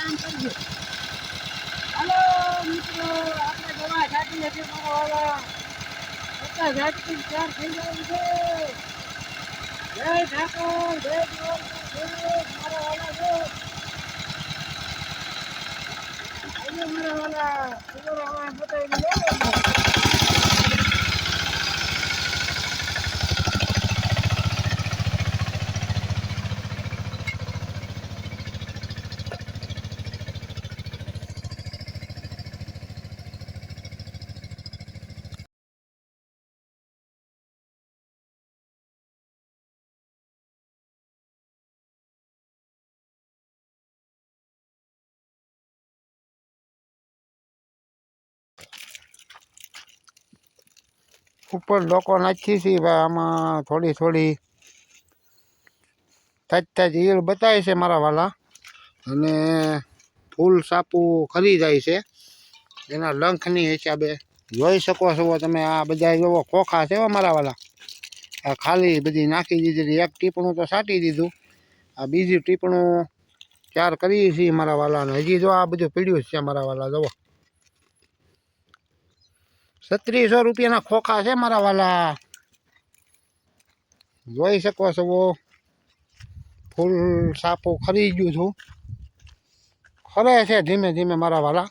આમ કરજો. હાલો, મિત્રો, આપણે દવા છાંટીએ છીએ મારા વાલા. બધા ઝાટકી ચાર થઈ જાય છે. જય ઠાકોર, જય મારા વાલા જો મારા વાલા. હવે બતાવી ઉપર લોકો નાખી છે, ભાઈ, આમાં થોડી થોડી. તાજ તાજ ઈયળ બતાવે છે મારા વાલા. અને ફૂલ સાપુ ખરી જાય છે. એના લંખની હિસાબે જોઈ શકો છો તમે, આ બધા જોવો ખોખા છે મારા વાલા. આ ખાલી બધી નાખી દીધી એક ટીપણું તો સાટી દીધું. આ બીજું ટીપણું ચાર કરીએ છીએ મારા વાલાને. હજી જો આ બધું પીડ્યું છે મારા વાલા, જુઓ. છત્રીસો રૂપિયાના ખોખા છે મારા વાલા. જોઈ શકો છો ફૂલ સાપો ખરી ગયું છું. ખરે છે ધીમે ધીમે મારા વાલા.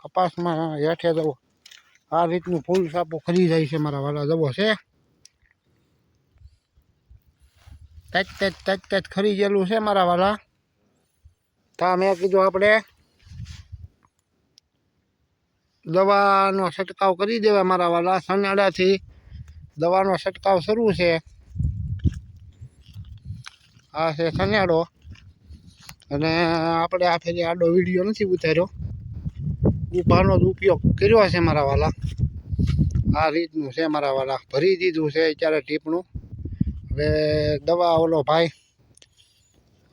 કપાસમાં હેઠે જવો આ રીતનું ફૂલ સાપો ખરી જાય છે મારા વાલા. જવો છે. તજ તજ તજ તજ ખરી ગયેલું છે મારા વાલા. તા મેં કીધું આપણે દવાનો છંટકાવ કરી દેવા મારા વાલા સનાડાથી દવાનો છંટકાવ શરૂ છે. આ છે સનાડો અને આપણે આ ફેરી આડો વીડિયો નથી ઉતાર્યો. ઉભાનો જ ઉપયોગ કર્યો છે મારા વાલા. આ રીતનું છે મારા વાલા. ભરી દીધું છે અત્યારે ટીપનું હવે દવા ઓલો ભાઈ,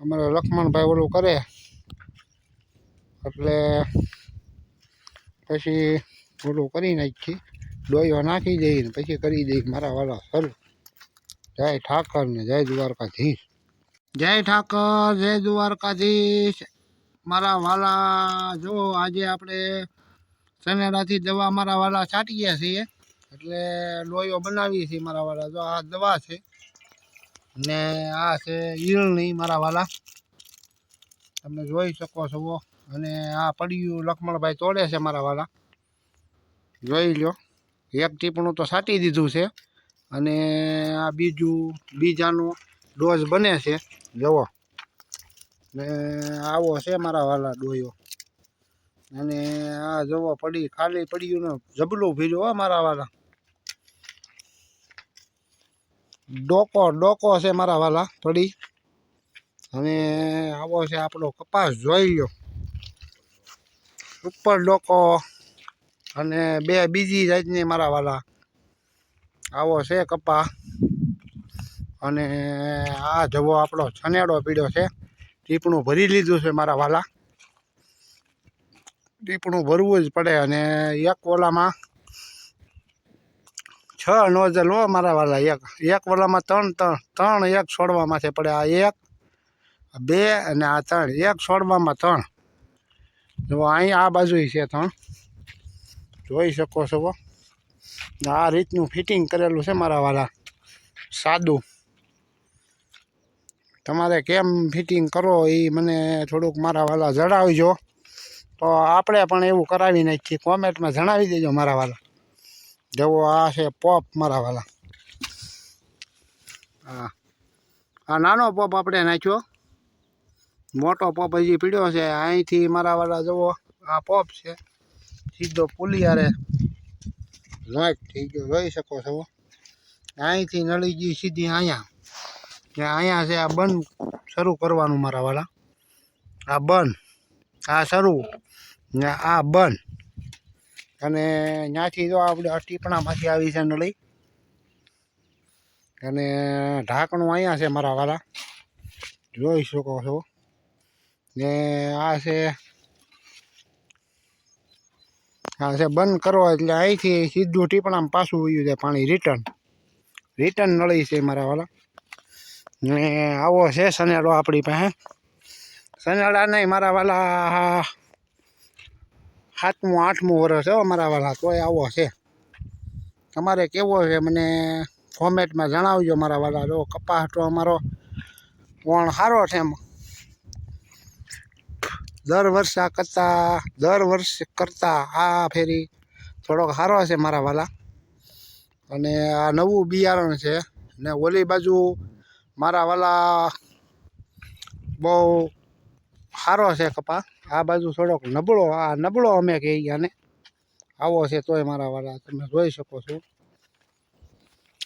અમારા લક્ષ્મણભાઈ ઓલું કરે. એટલે પછી ઓલું કરી નાખી, ડોયો નાખી દઈને પછી કરી દઈ મારા વાલા સર જય ઠાકર ને જય દ્વારકાધીશ. જય ઠાકર, જય દ્વારકાધીશ. મારા વાલા, જો આજે આપણે સનેડાથી દવા મારા વાલા છાંટી ગયા છીએ, એટલે લોહીઓ બનાવીએ છીએ મારા વાલા. જો આ દવા છે ને આ છે ઈયળની મારા વાલા. તમે જોઈ શકો છો. અને આ પડ્યું લખમણભાઈ તોડે છે મારા વાલા. જોઈ લો એક ટીપણું તો સાટી દીધું છે. અને આ બીજું, બીજાનો ડોઝ બને છે. જવો ને આવો છે મારા વાલા ડોયો. અને આ જવો પડી, ખાલી પડ્યું ને જબલું ભીર્યું હો મારા વાલા. ડોકો ડોકો છે મારા વાલા, પડી. અને આવો છે આપણો કપાસ. જોઈ લો ઉપર ડોકો અને બે બીજી જાતની મારા વાલા. આવો છે કપા અને આ જવો આપણો છનેડો પીડ્યો છે. ટીપણું ભરી લીધું છે મારા વાલા. ટીપણું ભરવું જ પડે અને એક ઓલામાં છ નોઝલ હો મારા વાલા. એક એક ઓલામાં ત્રણ ત્રણ ત્રણ એક છોડવામાંથી પડે આ એક, બે અને આ ત્રણ. એક છોડવામાં ત્રણ. જો અહીં આ બાજુ છે ત્રણ જોઈ શકો છો આ રીતનું ફિટિંગ કરેલું છે મારા વાળા સાદું. તમારે કેમ ફિટિંગ કરો એ મને થોડુંક મારા વાલા જણાવજો. તો આપણે પણ એવું કરાવી નાખીએ. કોમેન્ટમાં જણાવી દેજો મારા વાલા. જવો આ છે પોપ મારા વાલા. હા. આ નાનો પોપ આપણે નાખ્યો. મોટો પોપ હજી પીડ્યો છે. અહીંથી મારા વાળા જુઓ, આ પોપ છે. સીધો પુલિયારે જોઈન્ટ થઈ ગયો. જોઈ શકો છો. અહીંથી નળી ગઈ સીધી અહીંયા. ને અહીંયા છે આ બંધ શરૂ કરવાનું મારા વાળા. આ બંધ. આ શરૂ. ને આ બંધ. અને ત્યાંથી જો આપણે ટીપણામાંથી આવી છે નળી. અને ઢાંકણું અહીંયા છે મારા વાળા. જોઈ શકો છો. ને આ છે આ છે બંધ કરો એટલે અહીંથી સીધું ટીપણામાં પાછું વયું છે પાણી રિટર્ન રિટર્ન નળી છે મારા વાલા. ને આવો છે સનેડો આપણી પાસે. સનેડા નહીં, મારા વાલા સાતમું, આઠમું વર્ષ હો મારા વાલા, તોય આવો છે. તમારે કેવો છે મને ફોર્મેટમાં જણાવજો મારા વાલા, જો કપાસ તો અમારો વણ સારો છે એમ. દર વર્ષે આ કરતાં, દર વર્ષે કરતાં આ ફેરી થોડોક સારો છે મારા વાલા. અને આ નવું બિયારણ છે. ને ઓલી બાજુ મારા વાલા બહુ સારો છે કપા. આ બાજુ થોડોક નબળો, આ નબળો અમે કહીએ આને આવો છે તોય મારા વાલા તમે જોઈ શકો છો.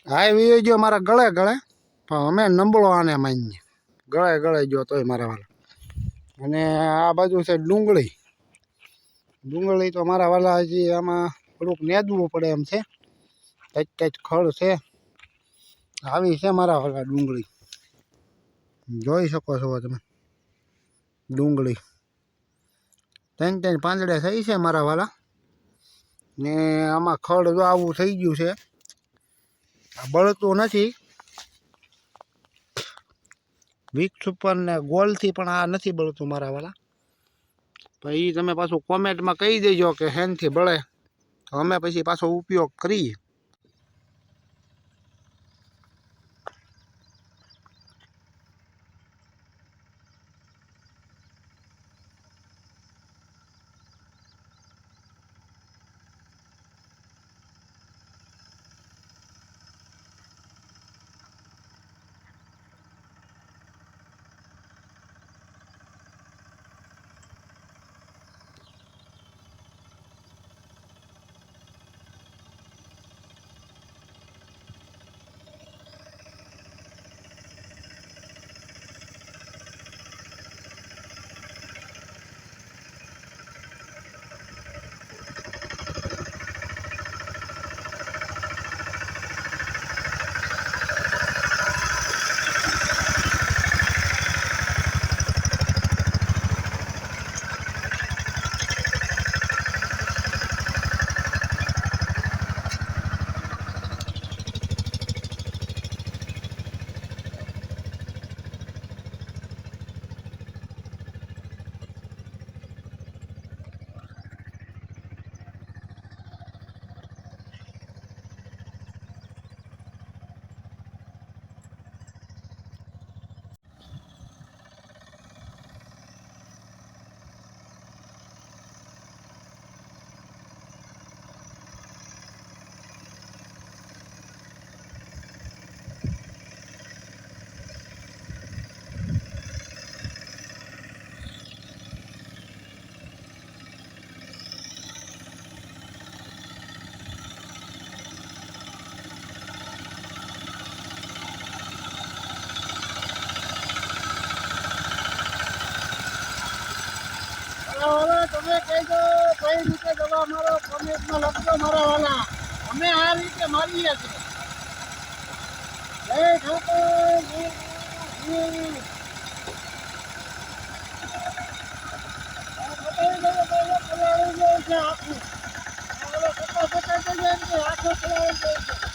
હા એવી જો મારા ગળે ગળે, પણ અમે નબળો આને માનીએ. ગળે ગળે જો તોય મારા વાલા. અને આ બાજુ છે ડુંગળી. ડુંગળી તો મારા વાલા હજી આમાં થોડુંક નેદવું પડે એમ છે. કંઈક કંઈક ખડ છે. આવી છે મારા વાલા ડુંગળી. જોઈ શકો છો તમે. ડુંગળી. ત્રણ ત્રણ પાંદડે થઈ છે મારા વાલા. ને આમાં ખડ જો આવું થઈ ગયું છે. બળતું નથી. વિક્ષ ઉપર ને ગોલથી પણ આ નથી બળતું મારા વાલા. પછી તમે પાછું કોમેન્ટમાં કહી દેજો કે હેનથી બળે. તો અમે પછી પાછો ઉપયોગ કરીએ. તમે કહેજો કઈ રીતે જવા મારો કોમેન્ટમાં લખજો મારા વાલા અમે આ રીતે મારીએ છીએ જય ઠાકોર આખું. પલાળી જાય છે.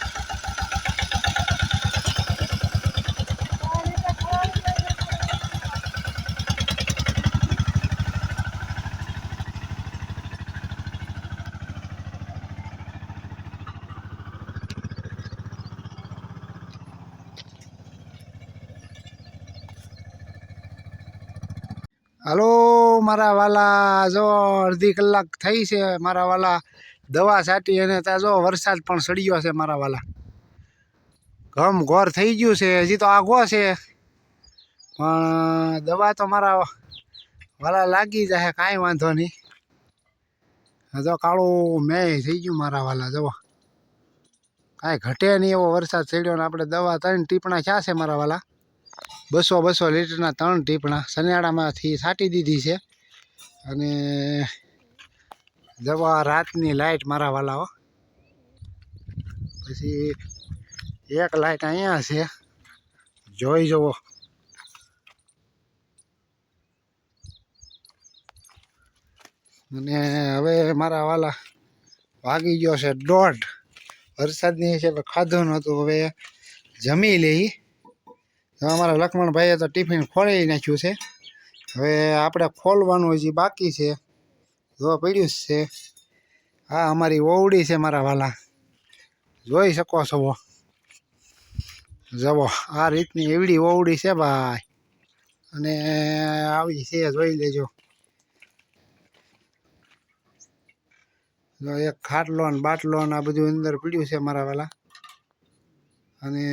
હાલો, મારા વાલા, જો અડધી કલાક થઈ છે, મારા વાલા દવા છાંટી અને ત્યાં જો વરસાદ પણ સળિયો છે મારા વાલા. ઘમ ઘોર થઈ ગયું છે, હજી તો આગો છે. પણ દવા તો મારા વાલા લાગી જશે કાંઈ વાંધો નહીં. જો કાળું મેં થઈ ગયું મારા વાલા જવો કાંઈ ઘટે નહીં એવો વરસાદ ચડ્યો ને આપણે દવા ત્રણ ટીપણા ક્યાં છે મારા વાલા. બસો બસો લીટરના ત્રણ ટીપણા સનિયાળામાંથી છાંટી દીધી છે. અને જવા રાતની લાઇટ મારા વાલાઓ. પછી એક લાઇટ અહીંયા છે. જોઈ જવો અને હવે મારા વાલા વાગી ગયો છે દોઢ. વરસાદની છે ખાધું નહોતું. હવે જમી લઈ. અમારા લક્ષ્મણભાઈએ તો ટિફિન ખોલી નાખ્યું છે. હવે આપણે ખોલવાનું હજી બાકી છે. જો પડ્યું જ છે. હા અમારી ઓવડી છે મારા વાલા. જોઈ શકો છો જવો, આ રીતની એવડી ઓવડી છે ભાઈ. અને આવી છે, જોઈ લેજો. એક ખાટલો ને બાટલો ને આ બધું અંદર પીડ્યું છે મારા વાલા. અને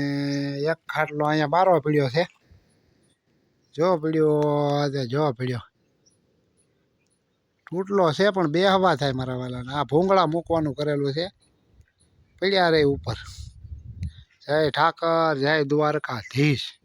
એક ખાટલો અહીંયા બારો પીડ્યો છે. જો પીડ્યો આજે જો પીડ્યો તૂટલો છે પણ બે હવા થાય મારા વાલાને. આ ભૂંગળા મૂકવાનું કરેલું છે. પડ્યા રે ઉપર. જય ઠાકર, જય દ્વારકાધીશ.